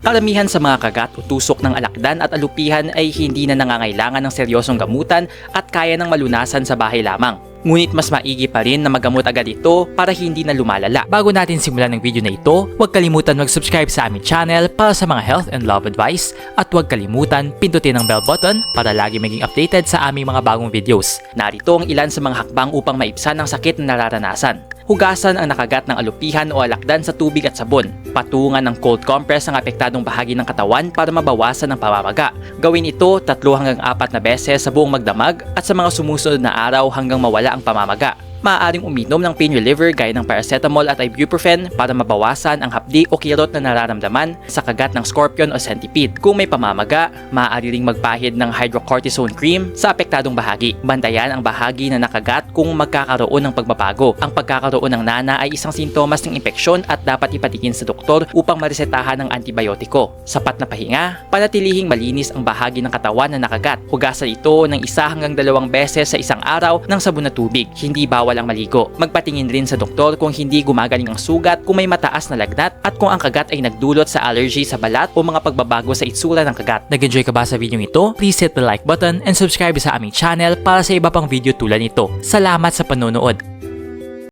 Karamihan sa mga kagat o tusok ng alakdan at alupihan ay hindi na nangangailangan ng seryosong gamutan at kaya ng malunasan sa bahay lamang. Ngunit mas maigi pa rin na magamot agad ito para hindi na lumalala. Bago natin simulan ng video na ito, huwag kalimutan mag-subscribe sa aming channel para sa mga health and love advice at huwag kalimutan pindutin ang bell button para lagi maging updated sa aming mga bagong videos. Narito ang ilan sa mga hakbang upang maibsan ang sakit na nararanasan. Hugasan ang nakagat ng alupihan o alakdan sa tubig at sabon. Patungan ng cold compress ang apektadong bahagi ng katawan para mabawasan ang pamamaga. Gawin ito tatlo hanggang apat na beses sa buong magdamag at sa mga sumusunod na araw hanggang mawala ang pamamaga. Maaaring uminom ng pain reliever gaya ng paracetamol at ibuprofen para mabawasan ang hapdi o kirot na nararamdaman sa kagat ng scorpion o centipede. Kung may pamamaga, maaari ring magpahid ng hydrocortisone cream sa apektadong bahagi. Bantayan ang bahagi na nakagat kung magkakaroon ng pagbabago. Ang pagkakaroon ng nana ay isang sintomas ng impeksyon at dapat ipatingin sa doktor upang maresetahan ng antibiotiko. Sapat na pahinga, panatilihing malinis ang bahagi ng katawan na nakagat. Hugasan ito ng isa hanggang dalawang beses sa isang araw ng sabon na tubig. Hindi bawal ang maligo. Magpatingin rin sa doktor kung hindi gumagaling ang sugat, kung may mataas na lagnat, at kung ang kagat ay nagdulot sa allergy sa balat o mga pagbabago sa itsura ng kagat. Nag-enjoy ka ba sa video ito? Please hit the like button and subscribe sa aming channel para sa iba pang video tulad nito. Salamat sa panonood!